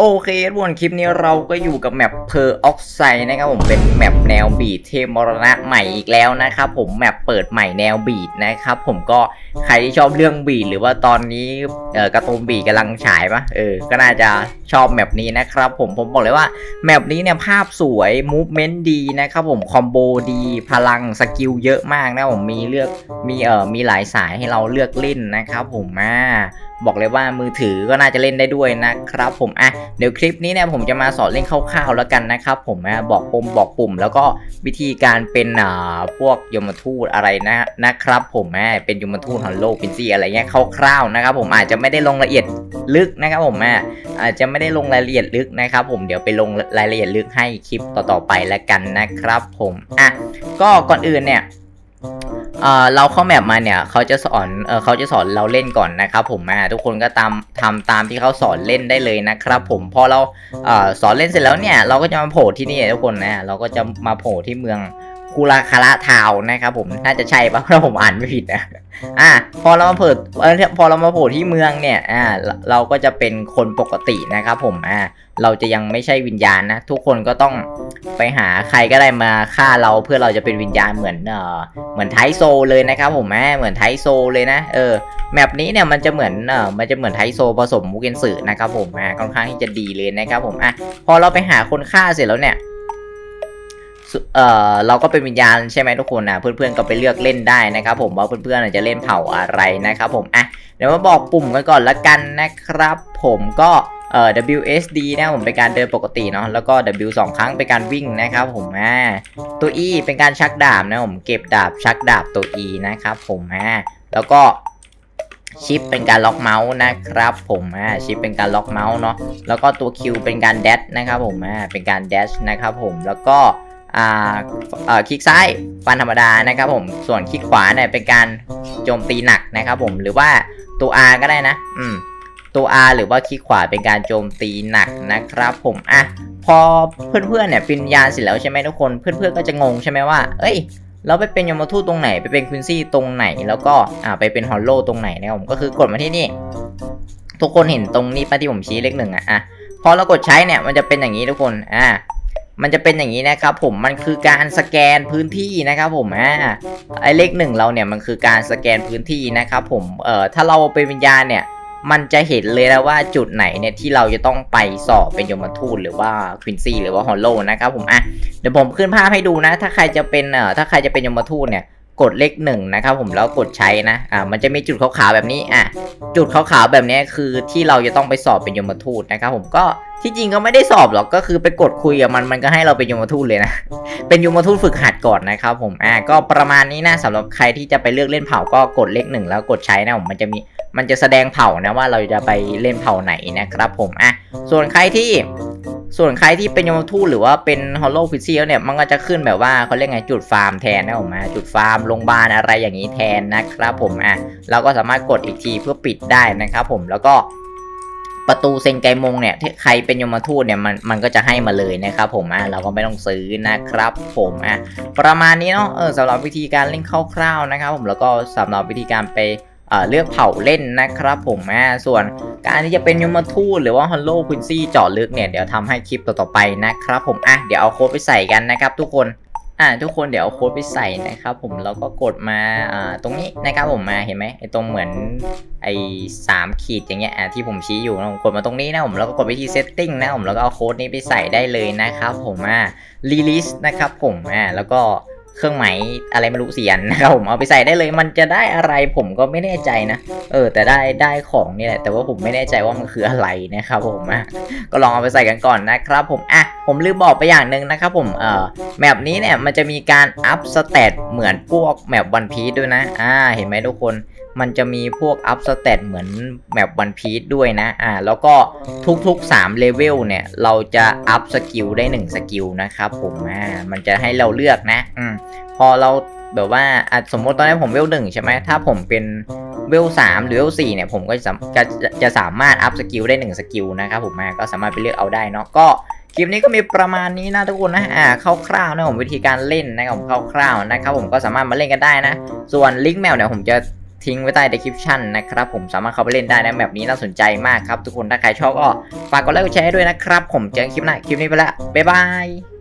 โอเคทุกคนคลิปนี้เราก็อยู่กับแมปเพอร์ออกไซนะครับผมเป็นแมปแนวบีทเทมมรณะใหม่อีกแล้วนะครับผมแมปเปิดใหม่แนวบีทนะครับผมก็ใครที่ชอบเรื่องบีทหรือว่าตอนนี้เออการ์ตูนบีทกำลังฉายปะเออก็น่าจะชอบแมปนี้นะครับผมผมบอกเลยว่าแมปนี้เนี่ยภาพสวยมูฟเมนต์ดีนะครับผมคอมโบดีพลังสกิลเยอะมากนะผมมีเลือกมีเออมีหลายสายให้เราเลือกเล่นนะครับผมอ่า บอกเลยว่ามือถือก็น่าจะเล่นได้ด้วยนะครับผมอะเดี๋ยวคลิปนี้เนี่ยผมจะมาสอนเล่นคร่าวๆแล้วกันนะครับผมอะบอกปุ่มบอกปุ่ม แล้วก็วิธีการเป็นอ่าพวกยมทูตอะไรนะนะครับผมอะเป็นยมทูตฮอลโลพินซี่อะไรเงี้ยคร่าวๆนะครับผมอาจจะไม่ได้ลงละเอียดลึกนะครับผมอะอาจจะไม่ได้ลงรายละเอียดลึกนะครับผมเดี๋ยวไปลงรายละเอียดลึกให้คลิปต่อๆไปแล้วกันนะครับผมอะก็ก่อนอื่นเนี่ย เอ่อเราเข้าแมปมาเนี่ยเขาจะสอนเออเขาจะสอนเราเล่นก่อนนะครับผมอ่าทุกคนก็ตามทำตามที่เขาสอนเล่นได้เลยนะครับ ผมพอเราเอ่อสอนเล่นเสร็จแล้วเนี่ยเราก็จะมาโผล่ที่นี่ทุกคนนะเราก็จะมาโผล่ที่เมือง คูราคาระทาวน์นะครับผมน่าจะใช่ปะถ้าผมอ่านไม่ผิดนะอะพอเรามาเปิดเออพอเรามาโผล่ที่เมืองเนี่ยอ่าเราเราก็จะเป็นคนปกตินะครับผมอ่าเราจะยังไม่ใช่วิญญาณนะ ทุกคนก็ต้องไปหาใครก็ได้มาฆ่าเราเพื่อเราจะเป็นวิญญาณเหมือนเอ่อเหมือนไทโซเลยนะครับผมแม่เหมือนไทโซเลยนะเออแมปนี้เนี่ยมันจะเหมือนเออมันจะเหมือนไทโซผสมมุกเกนสึนะครับผมอ่าค่อนข้างที่จะดีเลยนะครับผมอะพอเราไปหาคนฆ่าเสร็จแล้วเนี่ยสุ เออเราก็เป็นวิญญาณใช่ไหมทุกคนนะเพื่อนๆก็ไปเลือกเล่นได้นะครับผมว่าเพื่อนๆจะเล่นเผ่าอะไรนะครับผมอะเดี๋ยวมาบอกปุ่มกันก่อนละกันนะครับ ผมก็เอ่อ WSD นะผมเป็นการเดินปกติเนาะแล้วก็ W สองครั้งเป็นการวิ่งนะครับผมอ่าตัว E เป็นการชักดาบนะผมเก็บดาบชักดาบตัว E นะครับผมอ่าแล้วก็ชิปเป็นการล็อกเมาส์นะครับผมอ่าชิปเป็นการล็อกเมาส์เนาะแล้วก็ตัว Q เป็นการแดชนะครับผมอ่าเป็นการแดชนะครับผมแล้วก็ อ่าเอ่อคลิกซ้ายฟันธรรมดานะครับผมส่วนคลิกขวาเนี่ยเป็นการโจมตีหนักนะครับผมหรือว่าตัว R ก็ได้นะ อืมตัว R หรือว่าคลิกขวาเป็นการโจมตีหนักนะครับ ผมอะพอเพื่อนๆเนี่ยป็นยานเสร็จแล้วใช่ไหมทุกคนเพื่อนๆก็จะงงใช่ไหมว่า เอ้ยเราไปเป็นยมทูตตรงไหนไปเป็นควินซี่ตรงไหน แล้วก็อ่าไปเป็นฮอลโลตรงไหนนะครับผมก็คือกดมาที่นี่ ทุกคนเห็นตรงนี้ป้าที่ผมชี้เลขหนึ่งอะอะพอเรากดใช้เนี่ยมันจะเป็นอย่างนี้ทุกคนอ่า มันจะเป็นอย่างนี้นะครับผมมันคือการสแกนพื้นที่นะครับผมอ่าไอเลขหนึ่งเราเนี่ยมันคือการสแกนพื้นที่นะครับผมเอ่อถ้าเราเป็นวิญญาณเนี่ยมันจะเห็นเลยนะว่าจุดไหนเนี่ยที่เราจะต้องไปสอบเป็นยมทูตหรือว่าควินซี่หรือว่าฮอลโลนะครับผมอะเดี๋ยวผมขึ้นภาพให้ดูนะ ถ้าใครจะเป็นเอ่อถ้าใครจะเป็นยมทูตเนี่ย กดเลขหนึ่งนะครับผมแล้วกดใช้นะอ่ามันจะมีจุดขาวๆแบบนี้อะจุดขาวๆแบบนี้คือที่เราจะต้องไปสอบเป็นยมทูตนะครับผมก็ที่จริงก็ไม่ได้สอบหรอกก็คือไปกดคุยกับมันมันก็ให้เราเป็นยมทูตเลยนะ เป็นยมทูตฝึกหัดก่อนนะครับผมอ่าก็ประมาณนี้นะสำหรับใครที่จะไปเลือกเล่นเผ่าก็กดเลขหนึ่งแล้วกดใช้นะผมมันจะมีมันจะแสดงเผ่านะว่าเราจะไปเล่นเผ่าไหนนะครับผมอะส่วนใครที่ ส่วนใครที่เป็นยมทูตหรือว่าเป็นฮอลโลฟิซี่เนี่ยมันก็จะขึ้นแบบว่าเขาเรียกไงจุดฟาร์มแทนนะผมอะจุดฟาร์มโรงพยาบาลอะไรอย่างนี้แทนนะครับผมอะเราก็สามารถกดอีกทีเพื่อปิดได้นะครับผมแล้วก็ประตูเซนไกมงเนี่ยที่ใครเป็นยมทูตเนี่ยมันมันก็จะให้มาเลยนะครับผมอะเราก็ไม่ต้องซื้อนะครับผมอะประมาณนี้เนาะเออสำหรับวิธีการเล่นคร่าวๆนะครับผมแล้วก็สำหรับวิธีการไป เอ่อเลือกเผ่าเล่นนะครับผมอ่าส่วนการที่จะเป็นยมทูตหรือว่าฮัลโลควินซี่เจาะลึกเนี่ยเดี๋ยวทำให้คลิปต่อๆไปนะครับผมอะเดี๋ยวเอาโค้ดไปใส่กันนะครับทุกคนอ่าทุกคนเดี๋ยวเอาโค้ดไปใส่นะครับผมแล้วก็กดมาอ่าตรงนี้นะครับผมมาเห็นไหมไอตรงเหมือนไอสามขีดอย่างเงี้ยอ่าที่ผมชี้อยู่นะผมกดมาตรงนี้นะผมแล้วก็กดไปที่ setting นะผมแล้วก็เอาโค้ดนี้ไปใส่ได้เลยนะครับผมอ่า release นะครับผมอ่าแล้วก็ เครื่องหมายอะไรไม่รู้เสียนนะครับผมเอาไปใส่ได้เลยมันจะได้อะไรผมก็ไม่แน่ใจนะ เออ แต่ได้ได้ของนี่แหละแต่ว่าผมไม่แน่ใจว่ามันคืออะไรนะครับผมอะก็ลองเอาไปใส่กันก่อนนะครับผมอะผมลืมบอกไปอย่างหนึ่งนะครับผมเอ่อแมปนี้เนี่ยมันจะมีการอัพสเตตเหมือนพวกแมปวันพีด้วยนะอ่าเห็นไหมทุกคน มันจะมีพวกอัพสเตตเหมือนแมปวันพีซด้วยนะ อ่า แล้วก็ทุกๆ3เลเวลเนี่ย เราจะอัพสกิลได้ 1 สกิลนะครับผมอ่ามันจะให้เราเลือกนะ อืม พอเราแบบว่าสมมติตอนนี้ผมเวลหนึ่งใช่ไหมถ้าผมเป็นเวลสามหรือเวลสี่เนี่ย ผมก็จะจะจะสามารถอัพสกิลได้1สกิลนะครับผมอ่าก็สามารถไปเลือกเอาได้เนาะก็คลิปนี้ก็มีประมาณนี้นะทุกคนนะอ่าคร่าวๆนะผมวิธีการเล่นนะครับผมคร่าวๆนะครับผมก็สามารถมาเล่นกันได้นะ ส่วนลิงก์แมวเนี่ยผมจะ ทิ้งไว้ใต้ description นะครับผมสามารถเข้าไปเล่นได้นะแบบนี้น่าสนใจมากครับทุกคนถ้าใครชอบก็ฝากกดไลค์กดแชร์ให้ด้วยนะครับ ผมเจอกันคลิปหน้าคลิปนี้ไปละบ๊ายบาย